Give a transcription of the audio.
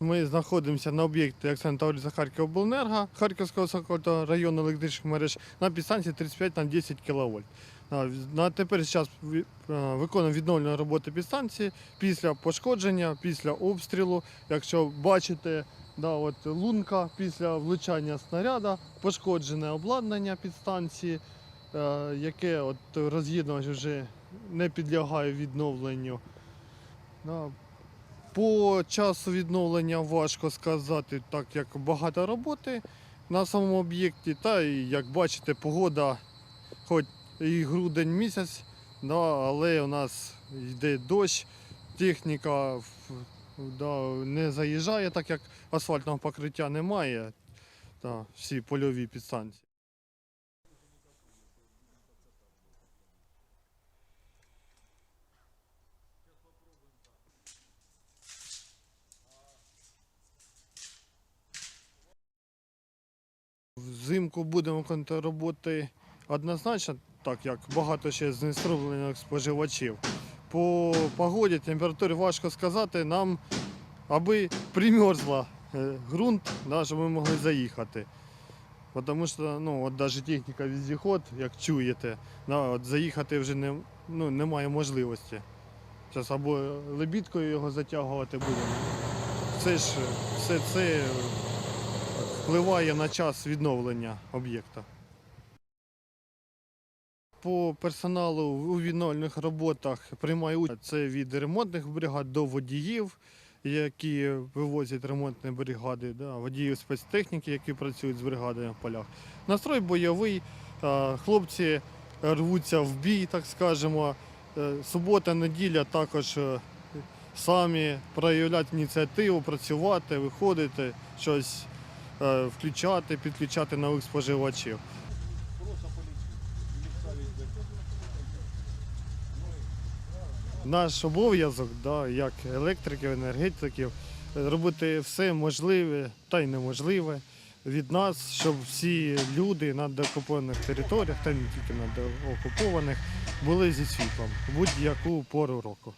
Ми знаходимося на об'єкті Акцентовриця Харківобленерго Харківського Сокольного району електричних мереж на підстанції 35 на 10 кВт. На тепер час виконуємо відновлення роботи підстанції після пошкодження, після обстрілу. Якщо бачите, да, от лунка після влучання снаряда, пошкоджене обладнання підстанції, яке от роз'єднувач вже не підлягає відновленню. По часу відновлення важко сказати, так як багато роботи на самому об'єкті. Та і як бачите, погода, хоч і грудень місяць, да, але у нас йде дощ, техніка да, не заїжджає, так як асфальтного покриття немає. Та, всі польові підстанції. Взимку будемо роботи однозначно, так як багато ще знеструмлених споживачів. По погоді, температурі важко сказати, нам аби примерзла е, ґрунт, щоб ми могли заїхати. Тому що ну, навіть техніка віздіход, як чуєте, заїхати вже не, ну, немає можливості. Зараз або лебідкою його затягувати будемо. Це ж все це впливає на час відновлення об'єкта. По персоналу у відновлених роботах приймає участь це від ремонтних бригад до водіїв, які вивозять ремонтні бригади, да, водіїв спецтехніки, які працюють з бригадами в полях. Настрой бойовий, хлопці рвуться в бій, так скажемо. Е, Субота, неділя також е, самі проявляти ініціативу, працювати, виходити, щось включати, підключати нових споживачів. Наш обов'язок, да, як електриків, енергетиків, е, робити все можливе та й неможливе від нас, щоб всі люди на деокупованих територіях, та не тільки на деокупованих, були зі світлом будь-яку пору року.